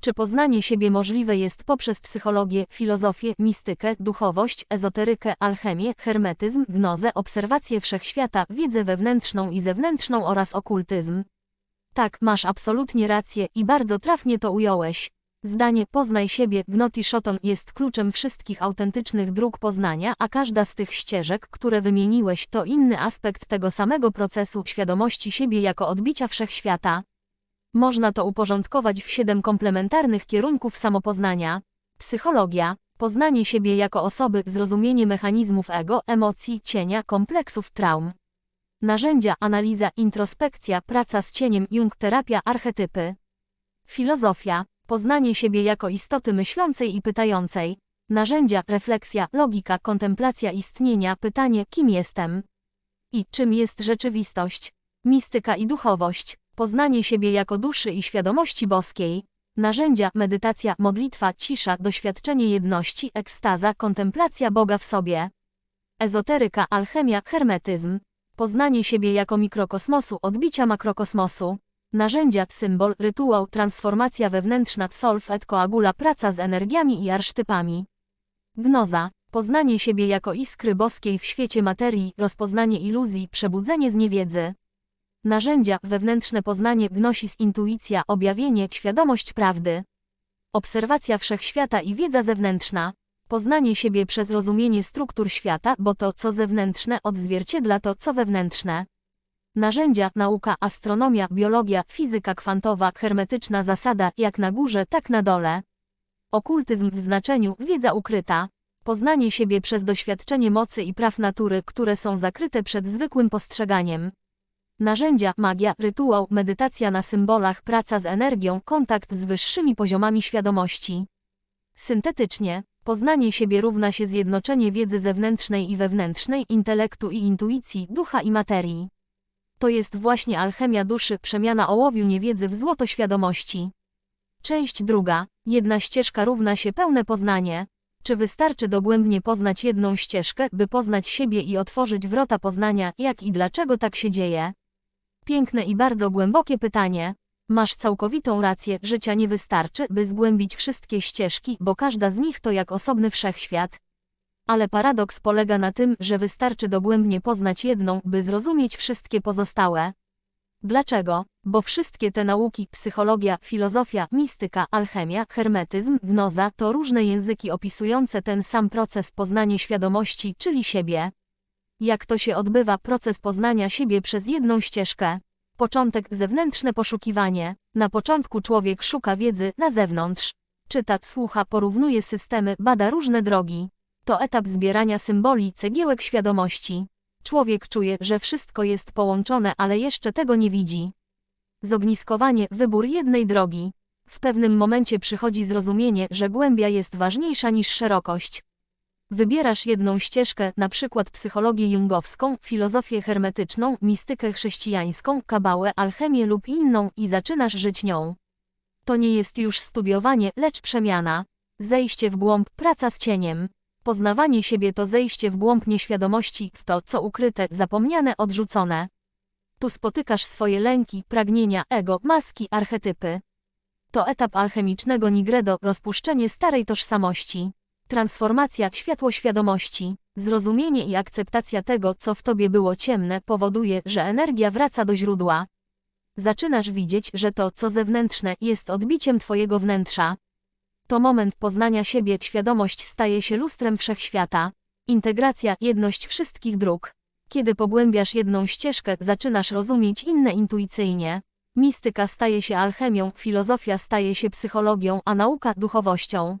Czy poznanie siebie możliwe jest poprzez psychologię, filozofię, mistykę, duchowość, ezoterykę, alchemię, hermetyzm, gnozę, obserwację wszechświata, wiedzę wewnętrzną i zewnętrzną oraz okultyzm? Tak, masz absolutnie rację i bardzo trafnie to ująłeś. Zdanie poznaj siebie, Gnoti Shoton jest kluczem wszystkich autentycznych dróg poznania, a każda z tych ścieżek, które wymieniłeś, to inny aspekt tego samego procesu świadomości siebie jako odbicia wszechświata. Można to uporządkować w siedem komplementarnych kierunków samopoznania. Psychologia, poznanie siebie jako osoby, zrozumienie mechanizmów ego, emocji, cienia, kompleksów, traum. Narzędzia, analiza, introspekcja, praca z cieniem, Jung, terapia, archetypy. Filozofia, poznanie siebie jako istoty myślącej i pytającej. Narzędzia, refleksja, logika, kontemplacja istnienia, pytanie, kim jestem? I czym jest rzeczywistość? Mistyka i duchowość, poznanie siebie jako duszy i świadomości boskiej. Narzędzia, medytacja, modlitwa, cisza, doświadczenie jedności, ekstaza, kontemplacja Boga w sobie. Ezoteryka, alchemia, hermetyzm. Poznanie siebie jako mikrokosmosu, odbicia makrokosmosu. Narzędzia, symbol, rytuał, transformacja wewnętrzna, solfet, koagula, praca z energiami i arsztypami. Gnoza, poznanie siebie jako iskry boskiej w świecie materii, rozpoznanie iluzji, przebudzenie z niewiedzy. Narzędzia, wewnętrzne poznanie, gnosis, intuicja, objawienie, świadomość prawdy. Obserwacja wszechświata i wiedza zewnętrzna. Poznanie siebie przez rozumienie struktur świata, bo to, co zewnętrzne, odzwierciedla to, co wewnętrzne. Narzędzia, nauka, astronomia, biologia, fizyka kwantowa, hermetyczna zasada, jak na górze, tak na dole. Okultyzm w znaczeniu, wiedza ukryta. Poznanie siebie przez doświadczenie mocy i praw natury, które są zakryte przed zwykłym postrzeganiem. Narzędzia, magia, rytuał, medytacja na symbolach, praca z energią, kontakt z wyższymi poziomami świadomości. Syntetycznie, poznanie siebie równa się zjednoczenie wiedzy zewnętrznej i wewnętrznej, intelektu i intuicji, ducha i materii. To jest właśnie alchemia duszy, przemiana ołowiu niewiedzy w złoto świadomości. Część druga. Jedna ścieżka równa się pełne poznanie. Czy wystarczy dogłębnie poznać jedną ścieżkę, by poznać siebie i otworzyć wrota poznania, jak i dlaczego tak się dzieje? Piękne i bardzo głębokie pytanie. Masz całkowitą rację, życia nie wystarczy, by zgłębić wszystkie ścieżki, bo każda z nich to jak osobny wszechświat. Ale paradoks polega na tym, że wystarczy dogłębnie poznać jedną, by zrozumieć wszystkie pozostałe. Dlaczego? Bo wszystkie te nauki, psychologia, filozofia, mistyka, alchemia, hermetyzm, gnoza to różne języki opisujące ten sam proces poznania świadomości, czyli siebie. Jak to się odbywa proces poznania siebie przez jedną ścieżkę? Początek zewnętrzne poszukiwanie. Na początku człowiek szuka wiedzy na zewnątrz. Czyta, słucha, porównuje systemy, bada różne drogi. To etap zbierania symboli, cegiełek świadomości. Człowiek czuje, że wszystko jest połączone, ale jeszcze tego nie widzi. Zogniskowanie, wybór jednej drogi. W pewnym momencie przychodzi zrozumienie, że głębia jest ważniejsza niż szerokość. Wybierasz jedną ścieżkę, na przykład psychologię jungowską, filozofię hermetyczną, mistykę chrześcijańską, kabałę, alchemię lub inną i zaczynasz żyć nią. To nie jest już studiowanie, lecz przemiana. Zejście w głąb, praca z cieniem. Poznawanie siebie to zejście w głąb nieświadomości, w to, co ukryte, zapomniane, odrzucone. Tu spotykasz swoje lęki, pragnienia, ego, maski, archetypy. To etap alchemicznego nigredo, rozpuszczenie starej tożsamości. Transformacja światło świadomości, zrozumienie i akceptacja tego, co w tobie było ciemne, powoduje, że energia wraca do źródła. Zaczynasz widzieć, że to, co zewnętrzne, jest odbiciem twojego wnętrza. To moment poznania siebie, świadomość staje się lustrem wszechświata. Integracja, jedność wszystkich dróg. Kiedy pogłębiasz jedną ścieżkę, zaczynasz rozumieć inne intuicyjnie. Mistyka staje się alchemią, filozofia staje się psychologią, a nauka duchowością.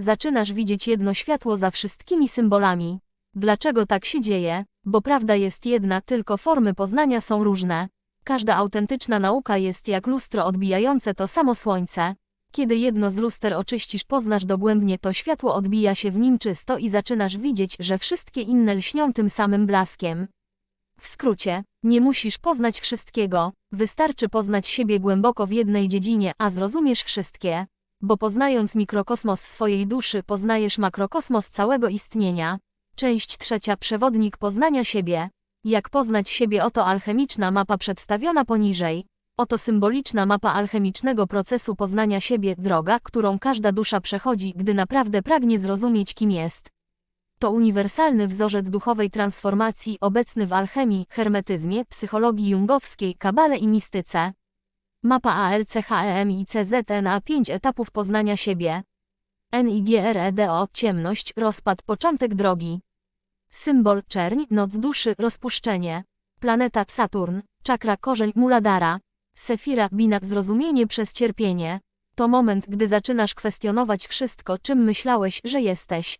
Zaczynasz widzieć jedno światło za wszystkimi symbolami. Dlaczego tak się dzieje? Bo prawda jest jedna, tylko formy poznania są różne. Każda autentyczna nauka jest jak lustro odbijające to samo słońce. Kiedy jedno z luster oczyścisz, poznasz dogłębnie, to światło odbija się w nim czysto i zaczynasz widzieć, że wszystkie inne lśnią tym samym blaskiem. W skrócie, nie musisz poznać wszystkiego, wystarczy poznać siebie głęboko w jednej dziedzinie, a zrozumiesz wszystkie. Bo poznając mikrokosmos swojej duszy, poznajesz makrokosmos całego istnienia. Część trzecia Przewodnik poznania siebie. Jak poznać siebie oto alchemiczna mapa przedstawiona poniżej. Oto symboliczna mapa alchemicznego procesu poznania siebie, droga, którą każda dusza przechodzi, gdy naprawdę pragnie zrozumieć, kim jest. To uniwersalny wzorzec duchowej transformacji obecny w alchemii, hermetyzmie, psychologii jungowskiej, kabale i mistyce. Mapa ALCHEM i CZNA 5 etapów poznania siebie. NIGREDO ciemność, rozpad, początek drogi. Symbol czerń, noc duszy, rozpuszczenie. Planeta Saturn, czakra korzeń Muladara. Sefira Binat zrozumienie przez cierpienie. To moment, gdy zaczynasz kwestionować wszystko, czym myślałeś, że jesteś.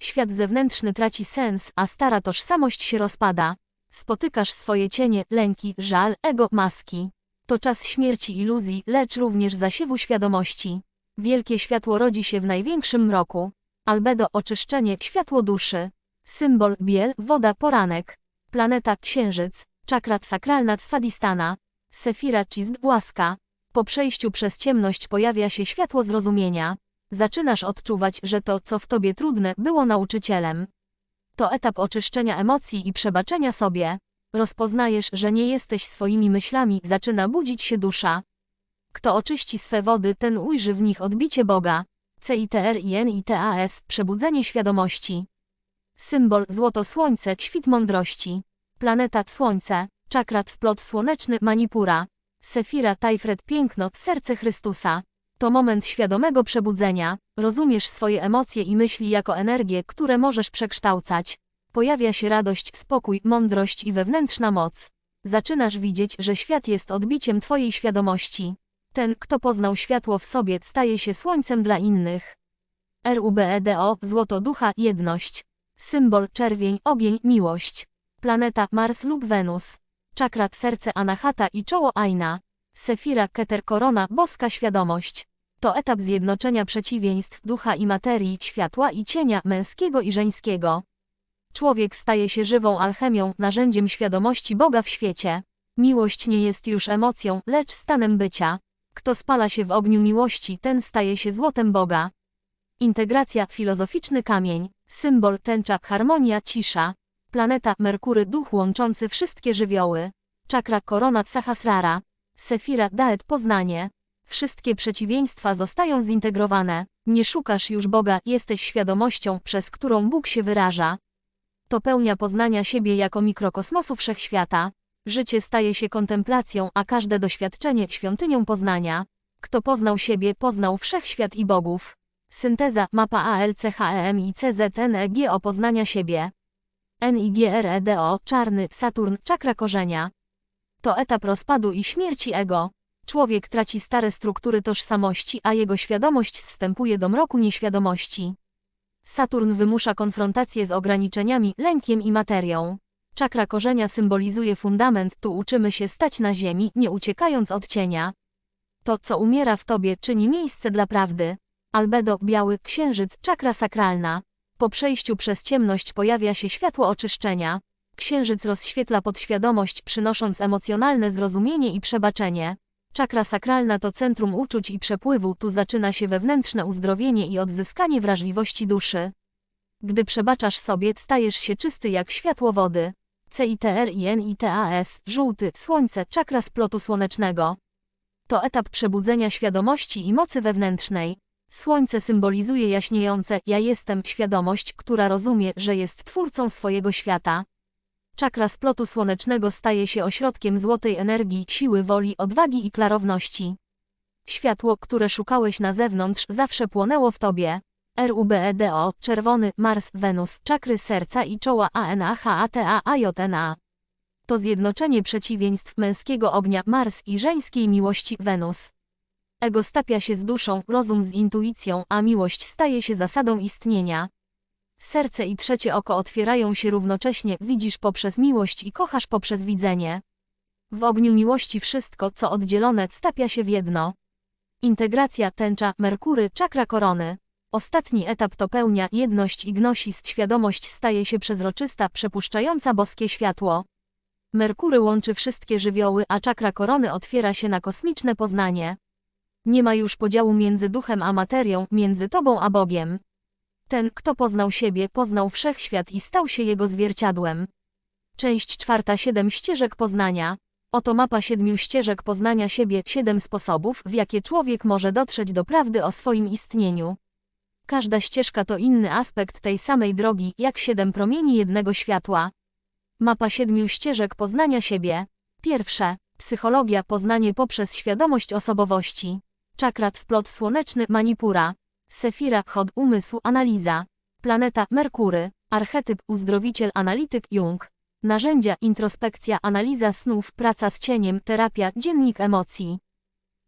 Świat zewnętrzny traci sens, a stara tożsamość się rozpada. Spotykasz swoje cienie, lęki, żal, ego, maski. To czas śmierci iluzji, lecz również zasiewu świadomości. Wielkie światło rodzi się w największym mroku. Albedo oczyszczenie, światło duszy. Symbol biel, woda, poranek. Planeta księżyc, czakra sakralna Swadistana. Sefira Chizd łaska. Po przejściu przez ciemność pojawia się światło zrozumienia. Zaczynasz odczuwać, że to, co w tobie trudne, było nauczycielem. To etap oczyszczenia emocji i przebaczenia sobie. Rozpoznajesz, że nie jesteś swoimi myślami, zaczyna budzić się dusza. Kto oczyści swe wody, ten ujrzy w nich odbicie Boga. CITRINITAS Przebudzenie świadomości. Symbol Złoto Słońce, świt mądrości. Planeta Słońce, czakrat splot słoneczny Manipura. Sefira Tajfred Piękno, serce Chrystusa. To moment świadomego przebudzenia. Rozumiesz swoje emocje i myśli jako energię, które możesz przekształcać. Pojawia się radość, spokój, mądrość i wewnętrzna moc. Zaczynasz widzieć, że świat jest odbiciem Twojej świadomości. Ten, kto poznał światło w sobie, staje się słońcem dla innych. RUBEDO, złoto ducha, jedność. Symbol czerwień, ogień, miłość. Planeta Mars lub Wenus. Czakrat serce Anahata i czoło Aina. Sefira Keter korona, boska świadomość. To etap zjednoczenia przeciwieństw ducha i materii, światła i cienia, męskiego i żeńskiego. Człowiek staje się żywą alchemią, narzędziem świadomości Boga w świecie. Miłość nie jest już emocją, lecz stanem bycia. Kto spala się w ogniu miłości, ten staje się złotem Boga. Integracja, filozoficzny kamień, symbol tęcza, harmonia, cisza. Planeta Merkury, duch łączący wszystkie żywioły. Czakra korona Sahasrara. Sefira Daet Poznanie. Wszystkie przeciwieństwa zostają zintegrowane. Nie szukasz już Boga, jesteś świadomością, przez którą Bóg się wyraża. To pełnia poznania siebie jako mikrokosmosu wszechświata. Życie staje się kontemplacją, a każde doświadczenie świątynią poznania. Kto poznał siebie, poznał wszechświat i bogów. Synteza, mapa ALCHEM i CZNEG o poznania siebie. NIGREDO, czarny, Saturn, czakra korzenia. To etap rozpadu i śmierci ego. Człowiek traci stare struktury tożsamości, a jego świadomość zstępuje do mroku nieświadomości. Saturn wymusza konfrontację z ograniczeniami, lękiem i materią. Czakra korzenia symbolizuje fundament, tu uczymy się stać na ziemi, nie uciekając od cienia. To, co umiera w tobie, czyni miejsce dla prawdy. Albedo, biały, księżyc, czakra sakralna. Po przejściu przez ciemność pojawia się światło oczyszczenia. Księżyc rozświetla podświadomość, przynosząc emocjonalne zrozumienie i przebaczenie. Czakra sakralna to centrum uczuć i przepływu, tu zaczyna się wewnętrzne uzdrowienie i odzyskanie wrażliwości duszy. Gdy przebaczasz sobie, stajesz się czysty jak światło wody. CITRINITAS, żółty, słońce, czakra splotu słonecznego. To etap przebudzenia świadomości i mocy wewnętrznej. Słońce symbolizuje jaśniejące ja jestem świadomość, która rozumie, że jest twórcą swojego świata. Czakra splotu słonecznego staje się ośrodkiem złotej energii, siły woli, odwagi i klarowności. Światło, które szukałeś na zewnątrz, zawsze płonęło w tobie. RUBEDO, czerwony, Mars, Wenus, czakry serca i czoła ANAHATA AJNA. To zjednoczenie przeciwieństw męskiego ognia Mars i żeńskiej miłości Wenus. Ego stapia się z duszą, rozum z intuicją, a miłość staje się zasadą istnienia. Serce i trzecie oko otwierają się równocześnie, widzisz poprzez miłość i kochasz poprzez widzenie. W ogniu miłości wszystko, co oddzielone, stapia się w jedno. Integracja, tęcza, Merkury, czakra korony. Ostatni etap to pełnia, jedność i gnosist, świadomość staje się przezroczysta, przepuszczająca boskie światło. Merkury łączy wszystkie żywioły, a czakra korony otwiera się na kosmiczne poznanie. Nie ma już podziału między duchem a materią, między tobą a Bogiem. Ten, kto poznał siebie, poznał wszechświat i stał się jego zwierciadłem. Część czwarta siedem ścieżek poznania. Oto mapa siedmiu ścieżek poznania siebie, siedem sposobów, w jakie człowiek może dotrzeć do prawdy o swoim istnieniu. Każda ścieżka to inny aspekt tej samej drogi, jak siedem promieni jednego światła. Mapa siedmiu ścieżek poznania siebie. Pierwsze. Psychologia poznanie poprzez świadomość osobowości. Czakrat splot słoneczny manipura. Sefira chod umysłu analiza. Planeta Merkury. Archetyp uzdrowiciel analityk Jung. Narzędzia introspekcja analiza snów praca z cieniem terapia dziennik emocji.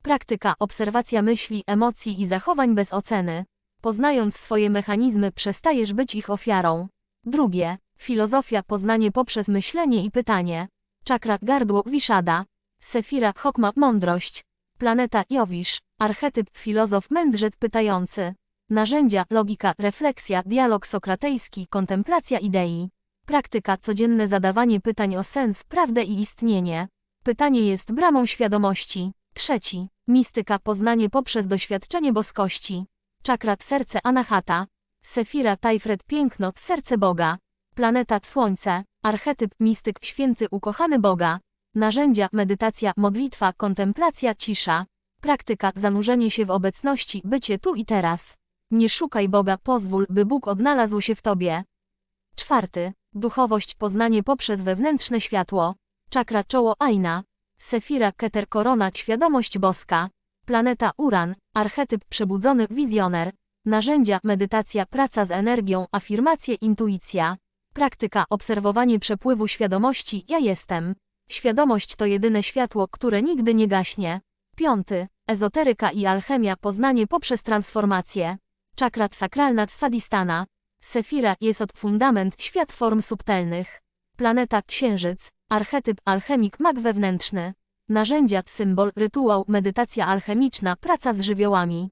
Praktyka obserwacja myśli emocji i zachowań bez oceny. Poznając swoje mechanizmy przestajesz być ich ofiarą. Drugie. Filozofia poznanie poprzez myślenie i pytanie. Czakra gardło Wiszada. Sefira Chokma mądrość. Planeta Jowisz. Archetyp filozof mędrzec pytający. Narzędzia logika refleksja dialog sokratejski kontemplacja idei. Praktyka codzienne zadawanie pytań o sens, prawdę i istnienie. Pytanie jest bramą świadomości. Trzeci. Mistyka poznanie poprzez doświadczenie boskości. Czakrat serce Anahata. Sefira Tajfred piękno serce Boga. Planeta Słońce. Archetyp mistyk święty ukochany Boga. Narzędzia medytacja modlitwa kontemplacja cisza. Praktyka zanurzenie się w obecności bycie tu i teraz. Nie szukaj Boga pozwól by Bóg odnalazł się w tobie. Czwarty. Duchowość poznanie poprzez wewnętrzne światło. Czakra czoło Aina. Sefira Keter korona świadomość boska. Planeta Uran. Archetyp przebudzony wizjoner. Narzędzia medytacja praca z energią afirmacje intuicja. Praktyka obserwowanie przepływu świadomości ja jestem. Świadomość to jedyne światło, które nigdy nie gaśnie. Piąty. Ezoteryka i alchemia poznanie poprzez transformację. Czakrat sakralna Swadistana. Sefira jest od fundament świat form subtelnych. Planeta Księżyc. Archetyp alchemik mag wewnętrzny. Narzędzia symbol rytuał medytacja alchemiczna praca z żywiołami.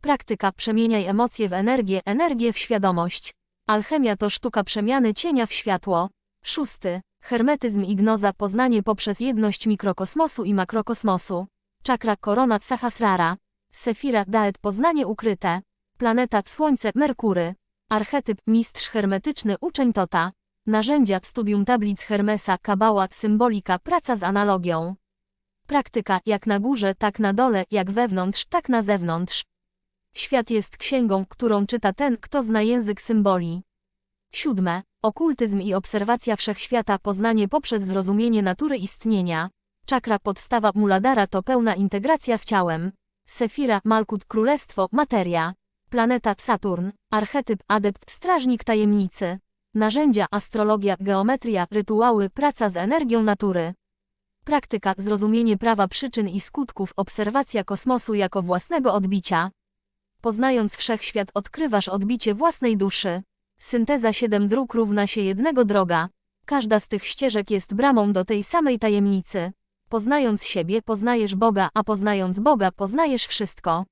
Praktyka przemieniaj emocje w energię, energię w świadomość. Alchemia to sztuka przemiany cienia w światło. Szósty. Hermetyzm i gnoza poznanie poprzez jedność mikrokosmosu i makrokosmosu. Czakra korona Sahasrara. Sefira Daet poznanie ukryte. Planeta Słońce Merkury. Archetyp mistrz hermetyczny uczeń Tota. Narzędzia studium tablic Hermesa Kabała symbolika praca z analogią. Praktyka jak na górze, tak na dole, jak wewnątrz, tak na zewnątrz. Świat jest księgą, którą czyta ten, kto zna język symboli. Siódme. Okultyzm i obserwacja wszechświata poznanie poprzez zrozumienie natury istnienia. Czakra podstawa Muladara to pełna integracja z ciałem. Sefira Malkut Królestwo Materia. Planeta Saturn. Archetyp Adept Strażnik Tajemnicy. Narzędzia Astrologia Geometria Rytuały Praca z energią natury. Praktyka Zrozumienie prawa przyczyn i skutków Obserwacja kosmosu jako własnego odbicia. Poznając wszechświat odkrywasz odbicie własnej duszy. Synteza siedem dróg równa się jednego droga. Każda z tych ścieżek jest bramą do tej samej tajemnicy. Poznając siebie, poznajesz Boga, a poznając Boga, poznajesz wszystko.